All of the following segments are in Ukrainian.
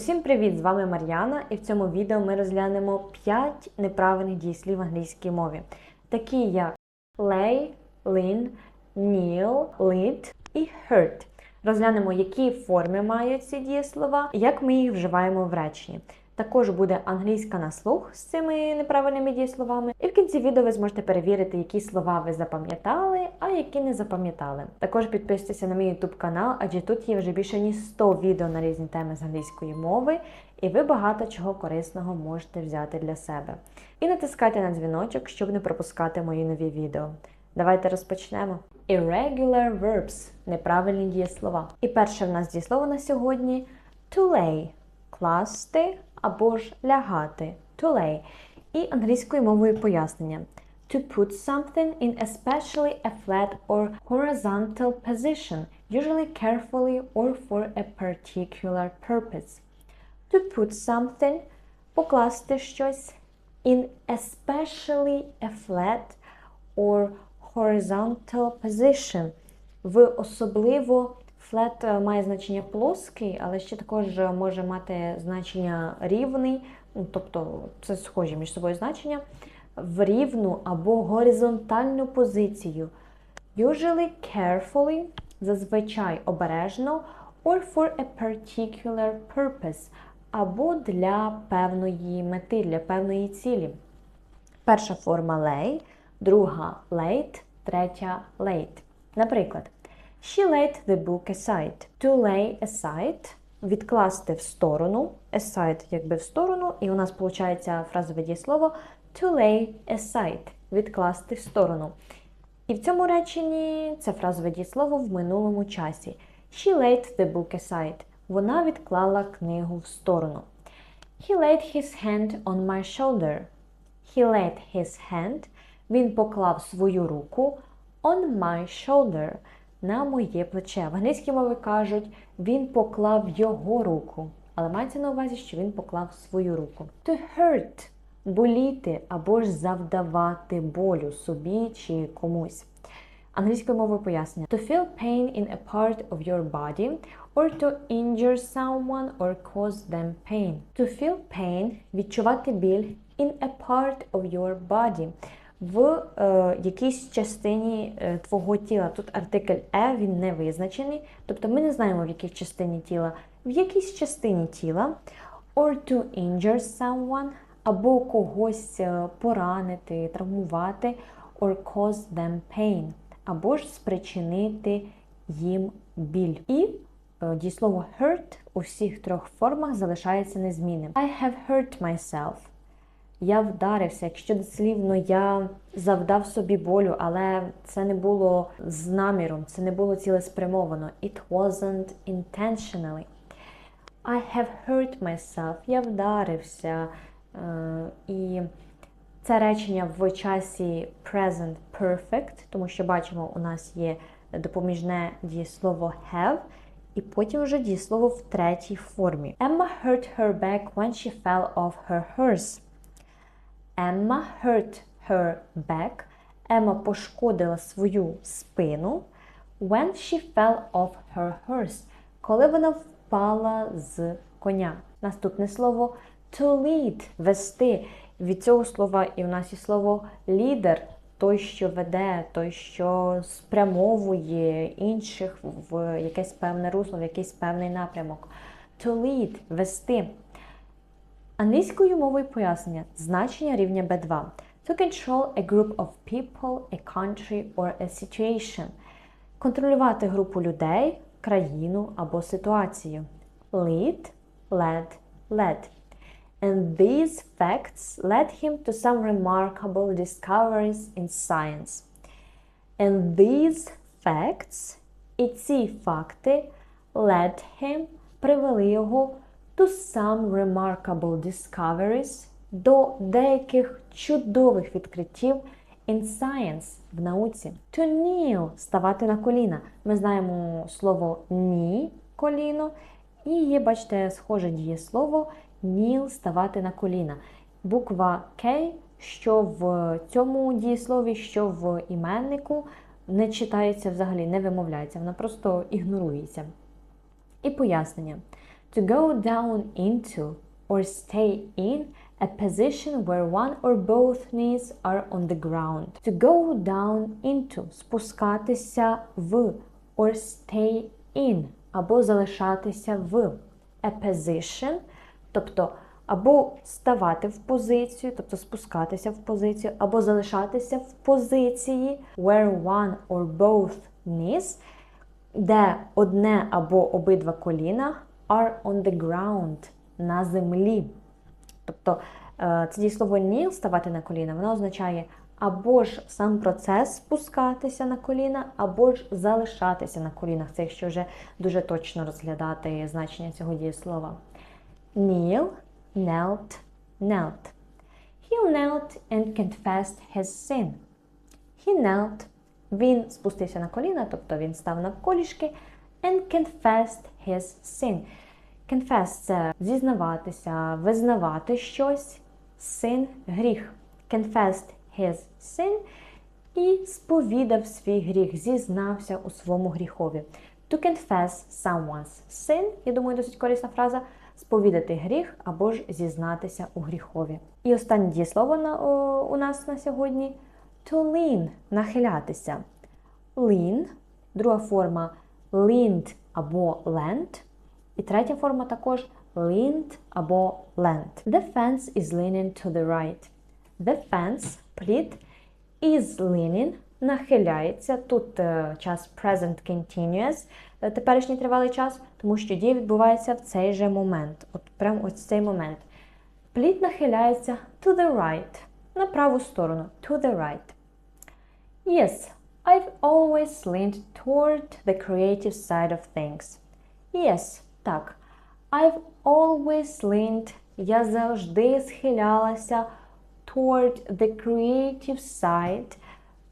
Усім привіт! З вами Мар'яна, і в цьому відео ми розглянемо 5 неправильних дієслів в англійській мові, такі як lay, lean, kneel, lead і hurt. Розглянемо, які форми мають ці дієслова і як ми їх вживаємо в реченні. Також буде англійська на слух з цими неправильними дієсловами. І в кінці відео ви зможете перевірити, які слова ви запам'ятали, а які не запам'ятали. Також підписуйтесь на мій YouTube канал, адже тут є вже більше ніж 100 відео на різні теми з англійської мови, і ви багато чого корисного можете взяти для себе. І натискайте на дзвіночок, щоб не пропускати мої нові відео. Давайте розпочнемо. Irregular verbs неправильні дієслова. І перше в нас дієслово на сьогодні to lay класти або ж лягати to lay. І англійською мовою пояснення. To put something in especially a flat or horizontal position, usually carefully or for a particular purpose. To put something покласти щось in especially a flat or horizontal position в особливо Е, має значення плоский, але ще також може мати значення рівний, тобто це схожі між собою значення, в рівну або горизонтальну позицію. Usually carefully, зазвичай обережно, or for a particular purpose, або для певної мети, для певної цілі. Перша форма lay, друга late, третя late. Наприклад. She laid the book aside. To lay aside відкласти в сторону. Aside якби в сторону, і у нас виходить фразове дієслово to lay aside відкласти в сторону. І в цьому реченні це фразове дієслово в минулому часі. She laid the book aside. Вона відклала книгу в сторону. He laid his hand on my shoulder. He laid his hand. Він поклав свою руку on my shoulder на моє плече. В англійській мові кажуть, він поклав його руку. Але мається на увазі, що він поклав свою руку. To hurt боліти або ж завдавати болю собі чи комусь. Англійською мовою пояснення. To feel pain in a part of your body or to injure someone or cause them pain. To feel pain відчувати біль in a part of your body в е, якійсь частині е, твого тіла. Тут артикль е він не визначений, тобто ми не знаємо, в якій частині тіла, в якійсь частині тіла, or to injure someone, або когось е, поранити, травмувати, or cause them pain, або ж спричинити їм біль. І е, дієслово hurt у всіх трьох формах залишається незмінним. I have hurt myself я вдарився, якщо дослівно я завдав собі болю, але це не було з наміром, це не було цілеспрямовано. It wasn't intentionally. I have hurt myself. Я вдарився. Uh, і це речення в часі present perfect, тому що бачимо, у нас є допоміжне дієслово have. І потім вже дієслово в третій формі. Emma hurt her back when she fell off her horse. Emma hurt her back. Емма пошкодила свою спину. When she fell off her horse. Коли вона впала з коня. Наступне слово to lead вести. Від цього слова і в нас є слово лідер, той, що веде, той, що спрямовує інших в якесь певне русло, в якийсь певний напрямок. To lead вести. Англійською мовою пояснення значення рівня B2. To control a group of people, a country or a situation. Контролювати групу людей, країну або ситуацію. Lead, led, led. And these facts led him to some remarkable discoveries in science. And these facts, і ці факти led him, привели його to some remarkable discoveries, до деяких чудових відкриттів in science в науці. To kneel – ставати на коліна. Ми знаємо слово ні коліно, і є, бачите, схоже дієслово kneel – ставати на коліна. Буква K, що в цьому дієслові, що в іменнику, не читається взагалі, не вимовляється, вона просто ігнорується. І пояснення. To go down into or stay in a position where one or both knees are on the ground. To go down into спускатися в or stay in або залишатися в a position, тобто або ставати в позицію, тобто спускатися в позицію, або залишатися в позиції where one or both knees, де одне або обидва коліна are on the ground на землі. Тобто е, це дієслово kneel, ставати на коліна, воно означає або ж сам процес спускатися на коліна, або ж залишатися на колінах. Це якщо вже дуже точно розглядати значення цього дієслова. Kneel, knelt, knelt. He knelt and confessed his sin. He knelt. Він спустився на коліна, тобто він став навколішки, and confessed his sin. Confess – це зізнаватися, визнавати щось, sin – гріх. Confessed his sin і сповідав свій гріх, зізнався у своєму гріхові. To confess someone's sin, я думаю, досить корисна фраза, сповідати гріх або ж зізнатися у гріхові. І останнє дієслово на, о, у нас на сьогодні to lean – нахилятися. Lean, друга форма leaned або lent. І третя форма також leaned або lent. The fence is leaning to the right. The fence, плід, is leaning, нахиляється. Тут е, час present continuous, е, теперішній тривалий час, тому що дія відбувається в цей же момент. От прямо ось цей момент. Плід нахиляється to the right, на праву сторону, to the right. Yes, I've always leaned toward the creative side of things. Yes, так. I've always leaned, я завжди схилялася toward the creative side,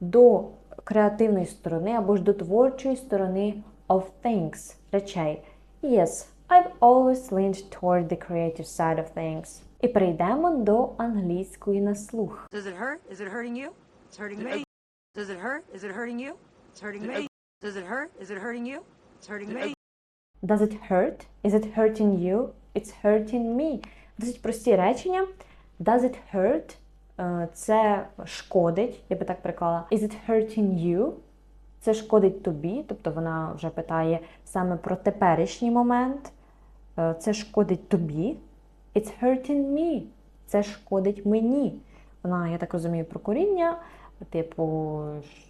до креативної сторони або ж до творчої сторони of things, речей. Yes, I've always leaned toward the creative side of things. І перейдемо до англійської на слух. Does it hurt? Is it hurting you? It's hurting me. Does it hurt? Is it hurting you? It's hurting me. Does it hurt? Is it hurting you? It's hurting me. Does it hurt? Is it hurting you? It's hurting me. Досить прості речення. Does it hurt? Е, Це шкодить, я би так приклала. Is it hurting you? Це шкодить тобі, тобто вона вже питає саме про теперішній момент. Е, Це шкодить тобі. It's hurting me. Це шкодить мені. Вона, я так розумію, про коріння. Типу,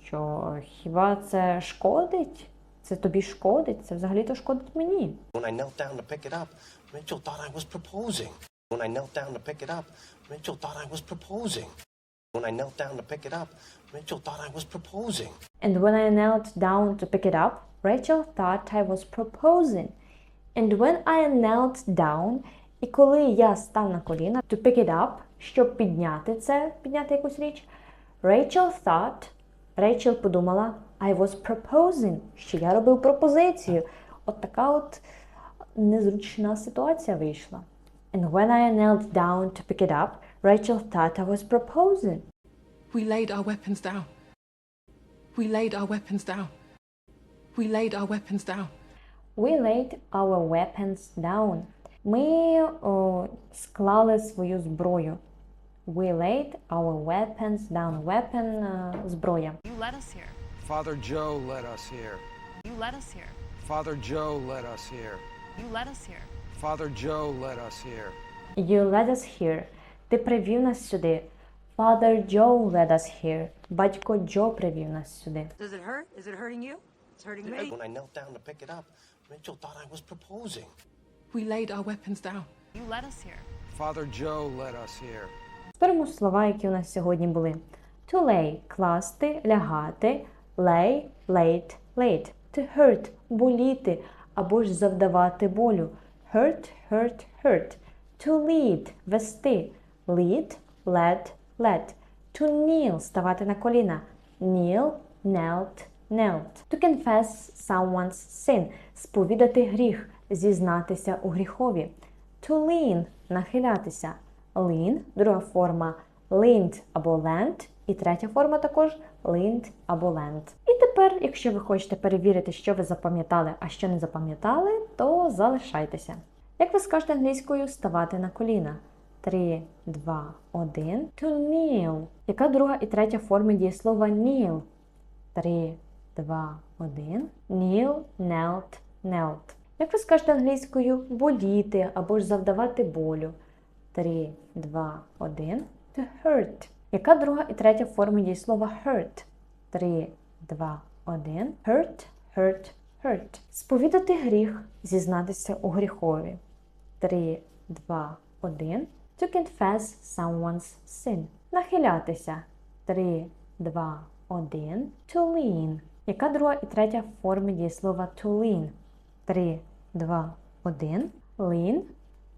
що хіба це шкодить? Це тобі шкодить? Це взагалі-то шкодить мені. When I knelt down to pick it up, Rachel thought I was proposing. When I knelt down to pick it up, Rachel thought I was proposing. When I knelt down to pick it up, Rachel thought I was proposing. And when I knelt down to pick it up, Rachel thought I was proposing. And when I knelt down, і коли я став на коліна to pick it up, щоб підняти це, підняти якусь річ, Rachel thought, Rachel подумала, I was proposing, що я робив пропозицію. От така от незручна ситуація вийшла. And when I knelt down to pick it up, Rachel thought I was proposing. We laid our weapons down. We laid our weapons down. We laid our weapons down. We laid our weapons down. Ми о, склали свою зброю. We laid our weapons down. Weapon е, зброя. You led us here. Father Joe led us here. You led us here. Father Joe led us here. You led us here. Father Joe led us here. You led us here. Ти привів нас сюди. Father Joe led us here. Батько Джо привів нас сюди. Does it hurt? Is it hurting you? It's hurting me. When I knelt down to pick it up, Rachel thought I was proposing. We laid our weapons down. You led us here. Father Joe led us here. Зберемо слова, які у нас сьогодні були. To lay – класти, лягати. Lay – late, late. To hurt – боліти або ж завдавати болю. Hurt, hurt, hurt. To lead – вести. Lead, led, led. To kneel – ставати на коліна. Kneel, knelt, knelt. To confess someone's sin – сповідати гріх, зізнатися у гріхові. To lean – нахилятися. Lean – друга форма leaned або lent, і третя форма також leaned або lent. І тепер, якщо ви хочете перевірити, що ви запам'ятали, а що не запам'ятали, то залишайтеся. Як ви скажете англійською ставати на коліна? 3, 2, 1. To kneel. Яка друга і третя форми дієслова kneel? 3, 2, 1. Kneel, knelt, knelt. Як ви скажете англійською боліти або ж завдавати болю? 3, 2, 1. To hurt. Яка друга і третя форми дієслова hurt? 3, 2, 1. Hurt, hurt, hurt. Сповідати гріх, зізнатися у гріхові. 3, 2, 1. To confess someone's sin. Нахилятися. 3, 2, 1. To lean. Яка друга і третя форми дієслова to lean? 3, 2, 1. Lean.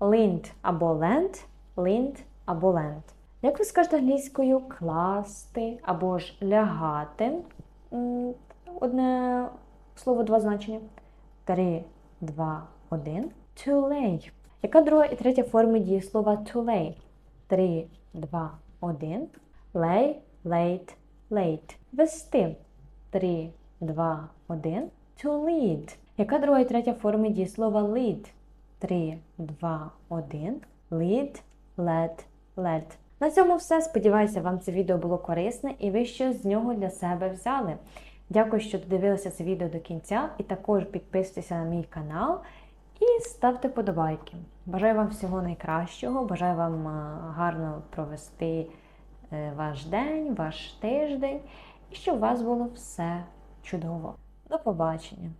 Leaned або lent. Leaned або lent. Як ви скажете англійською класти або ж лягати? Одне слово, два значення. 3, 2, 1. To lay. Яка друга і третя форми дієслова to lay? 3, 2, 1. Lay, late, late. Вести. 3, 2, 1. To lead. Яка друга і третя форми дієслова lead? 3, 2, 1. Lead, led, led. На цьому все. Сподіваюся, вам це відео було корисне і ви щось з нього для себе взяли. Дякую, що додивилися це відео до кінця, і також підписуйтеся на мій канал і ставте подобайки. Бажаю вам всього найкращого, бажаю вам е, гарно провести е, ваш день, ваш тиждень, і щоб у вас було все чудово. До побачення.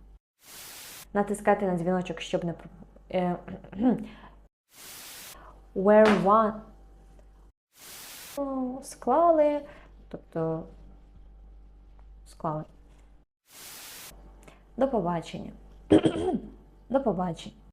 Натискайте на дзвіночок, щоб не про- е, Where one склали, тобто склали. До побачення. До побачення.